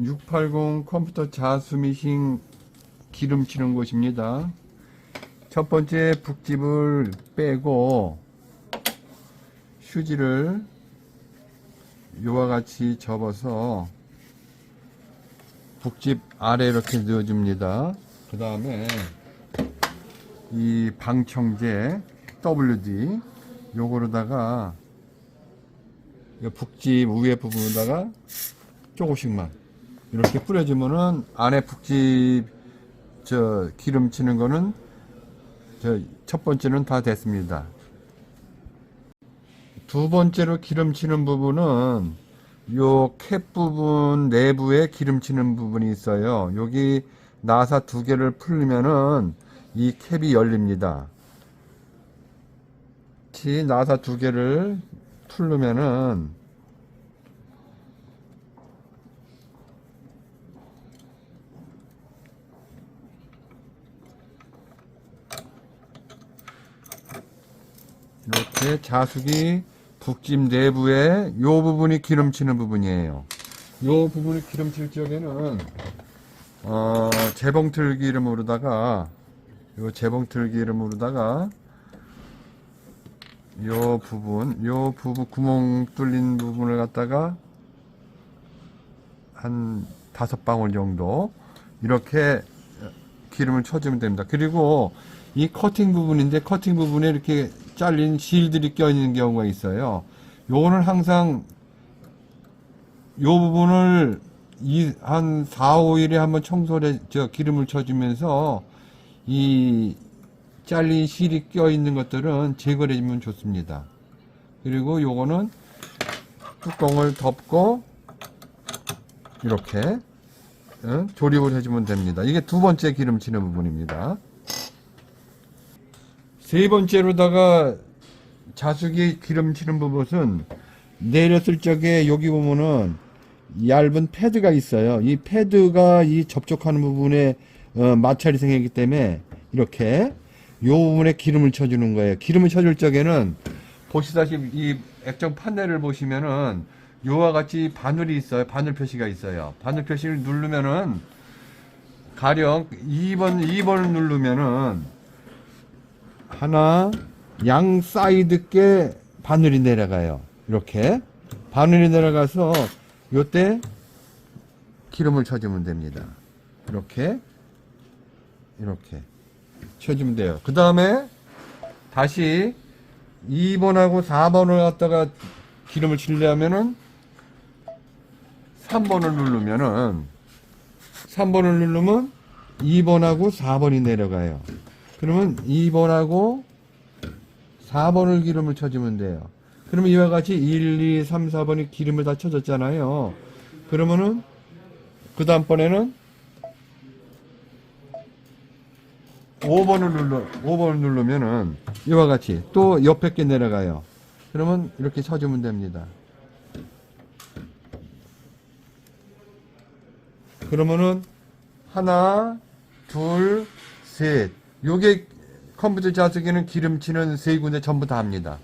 680 컴퓨터 자수미싱 기름 치는 곳입니다. 첫 번째 북집을 빼고 휴지를 요와 같이 접어서 북집 아래 이렇게 넣어줍니다. 그 다음에 이 방청제 WD 요거로다가 이 북집 위에 부분에다가 조금씩만 이렇게 뿌려주면은 안에 북집 저 기름 치는 거는 저 첫 번째는 다 됐습니다. 두 번째로 기름 치는 부분은 요 캡 부분 내부에 기름 치는 부분이 있어요. 여기 나사 두 개를 풀면은 이 캡이 열립니다. 이 나사 두 개를 풀면은 이렇게 자숙이 북집 내부에 요 부분이 기름치는 부분이에요. 요 부분이 기름칠 적에는 어, 재봉틀 기름으로다가 요 재봉틀 기름으로다가 요 부분 요 부분 구멍 뚫린 부분을 갖다가 한 다섯 방울 정도 이렇게 기름을 쳐주면 됩니다. 그리고 이 커팅 부분인데 커팅 부분에 이렇게 잘린 실들이 껴있는 경우가 있어요. 요거는 항상 요 부분을 이, 한 4, 5일에 한번 청소를, 저, 기름을 쳐주면서 이 잘린 실이 껴있는 것들은 제거를 해주면 좋습니다. 그리고 요거는 뚜껑을 덮고 이렇게 어, 조립을 해주면 됩니다. 이게 두 번째 기름치는 부분입니다. 세 번째로다가 자숙이 기름치는 부분은 내렸을 적에 여기 보면은 얇은 패드가 있어요. 이 패드가 이 접촉하는 부분에 어, 마찰이 생기기 때문에 이렇게 요 부분에 기름을 쳐주는 거예요. 기름을 쳐줄 적에는 보시다시피 이 액정 판넬을 보시면은 요와 같이 바늘이 있어요. 바늘 표시가 있어요. 바늘 표시를 누르면은 가령 2번 2번을 누르면은 하나 양 사이드 께 바늘이 내려가요. 이렇게 바늘이 내려가서 요때 기름을 쳐주면 됩니다. 이렇게 이렇게 쳐주면 돼요. 그 다음에 다시 2번하고 4번을 갖다가 기름을 치려면은 3번을 누르면은 3번을 누르면 2번하고 4번이 내려가요. 그러면 2번하고 4번을 기름을 쳐주면 돼요. 그러면 이와 같이 1, 2, 3, 4번이 기름을 다 쳐졌잖아요. 그러면은 그 다음번에는 5번을 눌러 5번을 누르면은 이와 같이 또 옆에 게 내려가요. 그러면 이렇게 쳐주면 됩니다. 그러면은 하나, 둘, 셋. 요게 컴퓨터 자석에는 기름치는 세 군데 전부 다 합니다.